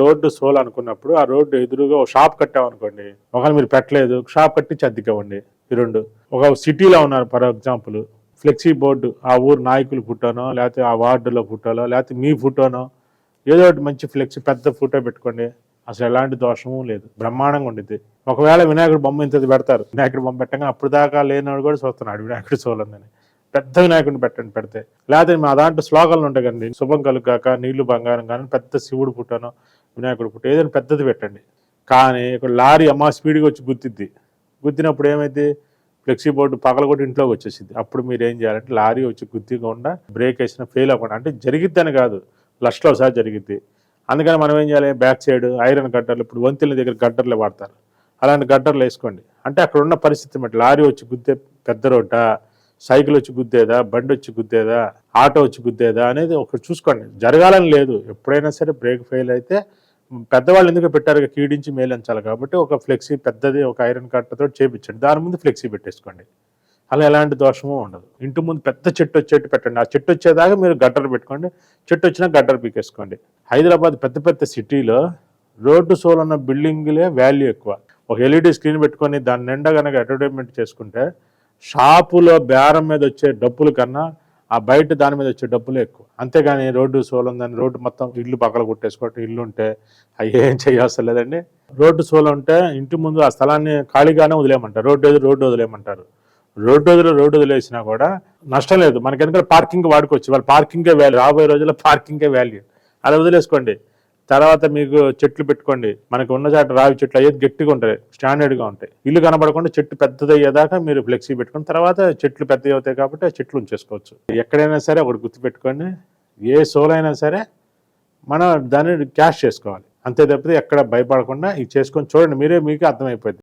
Road soul అనుకున్నప్పుడు ఆ road ఎదురుగా ఒక షాప్ కట్టామనుకోండి. ఒకవేళ మీరు పెట్టలేదు షాప్ కట్టించి అద్దెకివ్వండి ఈ రెండు. ఒక సిటీలో ఉన్నారు ఫర్ ఎగ్జాంపుల్. ఫ్లెక్సీ బోర్డు ఆ ఊరు నాయకులు ఫోటోనో లేకపోతే ఆ వార్డులో ఫోటోలో లేకపోతే మీ ఫోటోనో ఏదో ఒకటి మంచి ఫ్లెక్సీ పెద్ద ఫోటో పెట్టుకోండి. అసలు ఎలాంటి దోషము లేదు. బ్రహ్మాండంగా ఉండిద్ది. ఒకవేళ వినాయకుడు బొమ్మ ఇంతది పెడతారు. వినాయకుడు బొమ్మ పెట్టగా అప్పుడు దాకా లేనివాడు కూడా చూస్తున్నాడు వినాయకుడు సోలందని పెద్ద వినాయకుడిని పెట్టండి పెడితే. లేకపోతే మా దాంట్లో శ్లోకాలు ఉంటాయి కదండి శుభం కలుగాక నీళ్ళు బంగారం కానీ పెద్ద శివుడు పుట్టానో వినాయకుడు పుట్ట ఏదైనా పెద్దది పెట్టండి. కానీ ఇక్కడ లారీ అమ్మ స్పీడ్గా వచ్చి గుద్దిద్ది. గుద్దినప్పుడు ఏమైంది? ఫ్లెక్సీ బోర్డు పగలగొట్టి ఇంట్లోకి వచ్చేసింది అప్పుడు మీరు ఏం చేయాలంటే లారీ వచ్చి గుద్దికుండా బ్రేక్ వేసిన ఫెయిల్ అవ్వకుండా అంటే జరిగిద్దని కాదు లస్ట్లో ఒకసారి జరిగిద్ది. అందుకని మనం ఏం చేయాలి? బ్యాక్ సైడ్ ఐరన్ గడ్డర్లు ఇప్పుడు వంతెల దగ్గర గడ్డర్లు వాడతారు. అలాంటి గడ్డర్లు వేసుకోండి. అంటే అక్కడ ఉన్న పరిస్థితి బట్టి లారీ వచ్చి గుద్దే పెద్ద రోడ్డా? సైకిల్ వచ్చి గుద్దేదా బండి వచ్చి గుద్దేదా ఆటో వచ్చి గుద్దేదా అనేది ఒకటి చూసుకోండి. జరగాలని లేదు. ఎప్పుడైనా సరే బ్రేక్ ఫెయిల్ అయితే పెద్దవాళ్ళు ఎందుకు పెట్టారు? కీడించి మేలంచాలి కాబట్టి ఒక ఫ్లెక్సీ పెద్దది ఒక ఐరన్ కట్టతో చేపించండి. దాని ముందు ఫ్లెక్సీ పెట్టేసుకోండి. అలా ఎలాంటి దోషము ఉండదు. ఇంటి ముందు పెద్ద చెట్టు వచ్చేట్టు పెట్టండి. ఆ చెట్టు వచ్చేదాకా మీరు గడ్డలు పెట్టుకోండి. చెట్టు వచ్చినా గడ్డలు పీకేసుకోండి. హైదరాబాద్ పెద్ద పెద్ద సిటీలో రోడ్డు సోల్ ఉన్న బిల్డింగ్లే వాల్యూ ఎక్కువ. ఒక ఎల్ఈడి స్క్రీన్ పెట్టుకొని దాని నిండా కనుక అడ్వర్టైజ్మెంట్ చేసుకుంటే షాపులో బేరం మీద వచ్చే డబ్బుల కన్నా ఆ బయట దాని మీద వచ్చే డబ్బులే ఎక్కువ. అంతేగాని రోడ్డు సోలం ఉందని రోడ్డు మొత్తం ఇల్లు పక్కల కొట్టేసుకోవటం ఇల్లు ఉంటే అవి ఏం చేయవసరం లేదండి. రోడ్డు సోలం ఉంటే ఇంటి ముందు ఆ స్థలాన్ని ఖాళీగానే వదిలేయమంటారు. రోడ్డు ఎదురు రోడ్డు వదిలేయమంటారు. రోడ్డు వదిలి రోడ్డు వదిలేసినా కూడా నష్టం లేదు. మనకి ఎందుకంటే పార్కింగ్ వాడుకోవచ్చు. వాళ్ళు పార్కింగే వాల్యూ రాబోయే రోజుల్లో పార్కింగే వాల్యూ అలా వదిలేసుకోండి. తర్వాత మీకు చెట్లు పెట్టుకోండి. మనకు ఉన్న చాట రావి చెట్లు అయ్యేది గట్టిగా ఉంటాయి. స్టాండర్డ్గా ఉంటాయి. ఇల్లు కనబడకుండా చెట్టు పెద్దది అయ్యేదాకా మీరు ఫ్లెక్సీ పెట్టుకుని తర్వాత చెట్లు పెద్దవి అవుతాయి కాబట్టి ఆ చెట్లు ఉంచేసుకోవచ్చు. ఎక్కడైనా సరే ఒకటి గుర్తుపెట్టుకోండి ఏ సోల్ అయినా సరే మనం దాన్ని క్యాష్ చేసుకోవాలి. అంతే తప్పితే ఎక్కడ భయపడకుండా ఇది చేసుకొని చూడండి. మీరే మీకు అర్థమైపోయింది